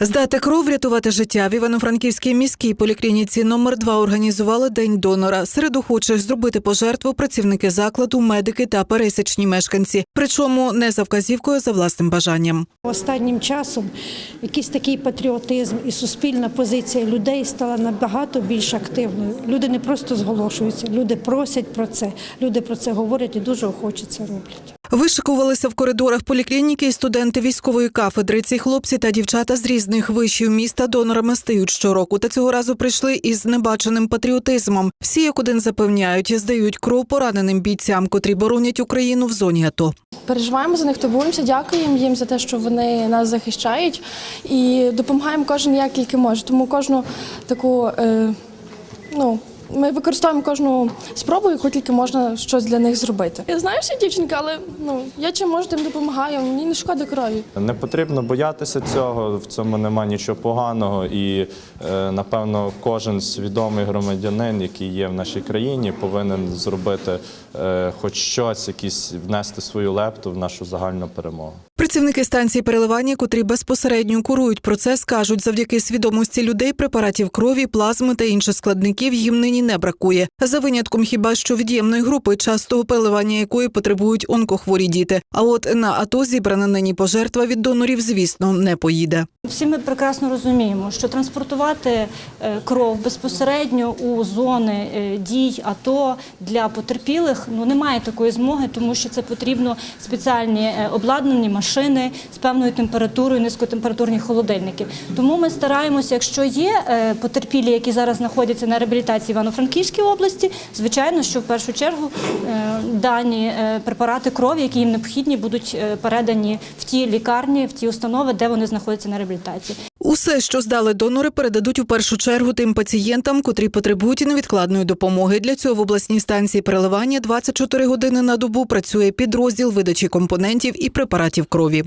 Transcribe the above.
Здати кров, врятувати життя в Івано-Франківській міській поліклініці номер 2 організували день донора. Серед охочих зробити пожертву працівники закладу, медики та пересічні мешканці. Причому не за вказівкою, а за власним бажанням. Останнім часом якийсь такий патріотизм і суспільна позиція людей стала набагато більш активною. Люди не просто зголошуються, люди просять про це, люди про це говорять і дуже охоче це роблять. Вишикувалися в коридорах поліклініки і студенти військової кафедри. Ці хлопці та дівчата з різних вишів міста донорами стають щороку. Та цього разу прийшли із небаченим патріотизмом. Всі як один запевняють, здають кров пораненим бійцям, котрі боронять Україну в зоні АТО. Переживаємо за них, турбуємося, дякуємо їм за те, що вони нас захищають і допомагаємо кожен як тільки може. Тому кожну таку, е, ну. Ми використовуємо кожну спробу, яку тільки можна щось для них зробити. Я знаю, що дівчинка, але ну я чим можу, тим допомагаю. Мені не шкода крові. Не потрібно боятися цього, в цьому немає нічого поганого. І е, напевно кожен свідомий громадянин, який є в нашій країні, повинен зробити е, хоч щось, якісь внести свою лепту в нашу загальну перемогу. Працівники станції переливання, котрі безпосередньо курують процес, кажуть, завдяки свідомості людей препаратів крові, плазми та інших складників їм нині не бракує. За винятком хіба що від'ємної групи, частого переливання якої потребують онкохворі діти. А от на АТО зібрана нині пожертва від донорів, звісно, не поїде. Всі ми прекрасно розуміємо, що транспортувати е, кров безпосередньо у зони е, дій АТО для потерпілих ну немає такої змоги, тому що це потрібно спеціальні е, обладнані машини з певною температурою, низькотемпературні холодильники. Тому ми стараємося, якщо є потерпілі, які зараз знаходяться на реабілітації в Івано-Франківській області, звичайно, що в першу чергу е, дані е, препарати крові, які їм необхідні, будуть е, передані в ті лікарні, в ті установи, де вони знаходяться на реабілітації. Усе, що здали донори, передадуть у першу чергу тим пацієнтам, котрі потребують невідкладної допомоги. Для цього в обласній станції переливання 24 години на добу працює підрозділ видачі компонентів і препаратів крові.